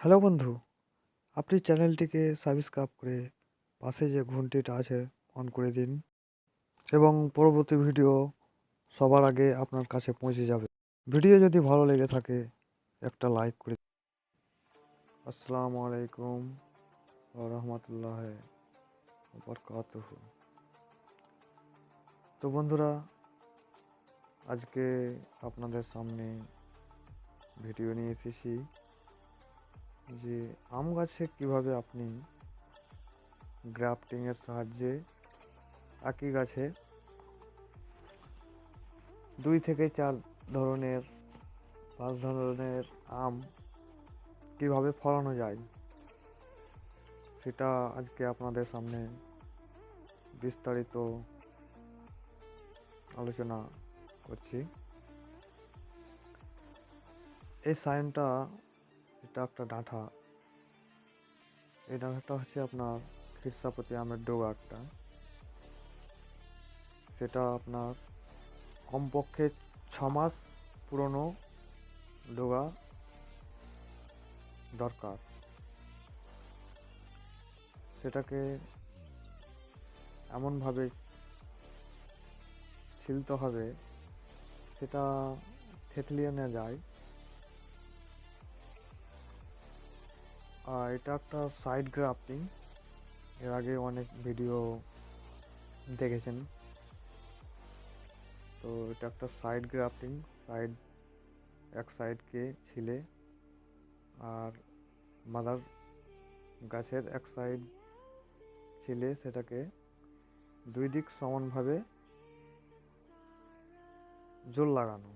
Hello বন্ধু, আপনি চ্যানেলটিকে সাবস্ক্রাইব করে পাশে যে ঘন্টিটা আছে অন করে দিন এবং পরবর্তী ভিডিও সবার আগে আপনার কাছে পৌঁছে যাবে। ভিডিও যদি ভালো লেগে থাকে, একটা লাইক করে দিন। আসসালামু আলাইকুম রহমতুল্লাহ বরকাতুহ। তো বন্ধুরা, আজকে আপনাদের সামনে ভিডিও নিয়ে এসেছি। যে আম গাছে কীভাবে আপনি গ্রাফটিংয়ের সাহায্যে একই গাছে দুই থেকে চার ধরনের, পাঁচ ধরনের আম কীভাবে ফলানো যায়, সেটা আজকে আপনাদের সামনে বিস্তারিত আলোচনা করছি। এই সাইনটা এটা একটা ডাঁঠা এই ডাঁঠাটা হচ্ছে আপনার খিরসাপতি আমের ডোগা একটা সেটা আপনার কমপক্ষে ছ মাস পুরনো ডোগা দরকার। সেটাকে এমনভাবে ছিলতে হবে, সেটা থেতলিয়ে নেওয়া যায়। এটা একটা সাইড গ্রাফটিং এর আগে অনেক ভিডিও দেখেছেন। তো এটা একটা সাইড গ্রাফটিং সাইড এক সাইডকে ছিলে। আর মাদার গাছের এক সাইড ছিলে সেটাকে। দুই দিক সমানভাবে জোর লাগানো।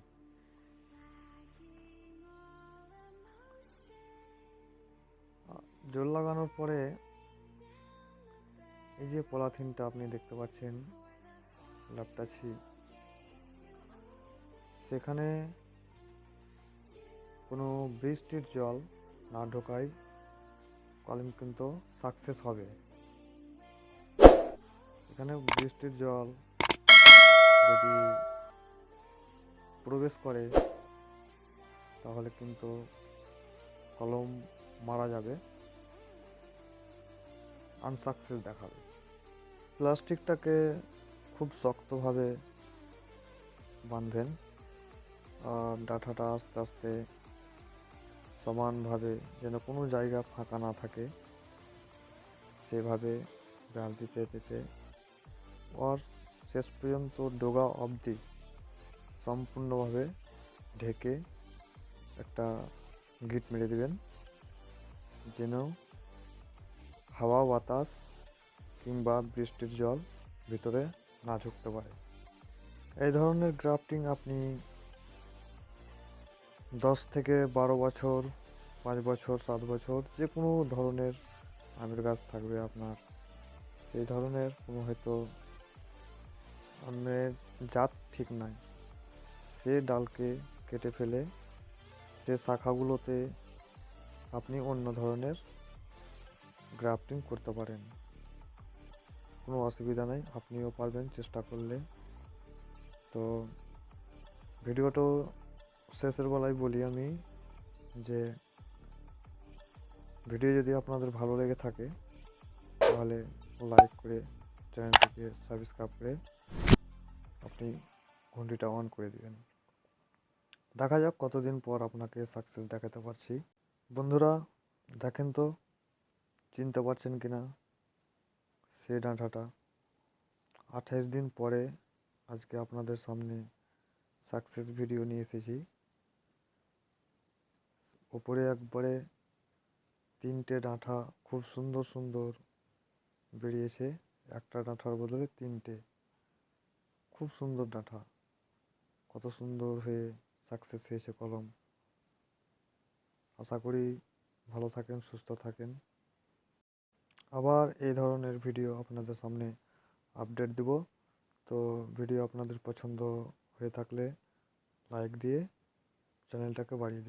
জোর লাগানোর পরে এই যে পলাথিনটা আপনি দেখতে পাচ্ছেন ল্যাপটাছি সেখানে কোনো বৃষ্টির জল না ঢোকায় কলম কিন্তু সাকসেস হবে। এখানে বৃষ্টির জল যদি প্রবেশ করে, তাহলে কিন্তু কলম মারা যাবে। আনসাকসেস দেখাবে। প্লাস্টিকটাকে খুব শক্তভাবে বাঁধবেন। আর ডাটাটা আস্তে আস্তে সমানভাবে যেন কোনো জায়গা ফাঁকা না থাকে, সেভাবে গাছ দিতে দিতে ওর শেষ পর্যন্ত ডোগা অবধি সম্পূর্ণভাবে ঢেকে একটা গিট মেরে দেবেন, যেন হাওয়া, বাতাস কিংবা বৃষ্টির জল ভিতরে না ঢুকতে পারে। এই ধরনের গ্রাফটিং আপনি দশ থেকে বারো বছর, পাঁচ বছর, সাত বছর যে কোনো ধরনের আমের গাছ থাকবে আপনার। সেই ধরনের কোনো হয়তো আমের জাত ঠিক নাই। সে ডালকে কেটে ফেলে সে শাখাগুলোতে আপনি অন্য ধরনের গ্রাফটিং করতে পারেন। কোনো অসুবিধা নেই, আপনিও পারবেন চেষ্টা করলে। তো ভিডিওটা শেষের বেলায় বলি আমি যে, ভিডিও যদি আপনাদের ভালো লেগে থাকে, তাহলে লাইক করে চ্যানেলটিকে সাবস্ক্রাইব করে আপনি ঘন্টিটা অন করে দিবেন। দেখা যাক কতদিন পর আপনাকে সাকসেস দেখাতে পারছি। বন্ধুরা, দেখেন তো চিনতে পারছেন কি না সেই ডাঁটাটা। আঠাইশ দিন পরে আজকে আপনাদের সামনে সাকসেস ভিডিও নিয়ে এসেছি। ওপরে একবারে তিনটে ডাঁটা খুব সুন্দর সুন্দর বেরিয়েছে। একটা ডাঁটার বদলে তিনটে। খুব সুন্দর ডাঁটা। কত সুন্দর হয়ে সাকসেস হয়েছে কলম। আশা করি ভালো থাকেন, সুস্থ থাকেন। আবার এই ধরনের ভিডিও আপনাদের সামনে আপডেট দেব। তো ভিডিও আপনাদের পছন্দ হয়ে থাকলে লাইক দিয়ে চ্যানেলটাকে বাড়িয়ে দিন।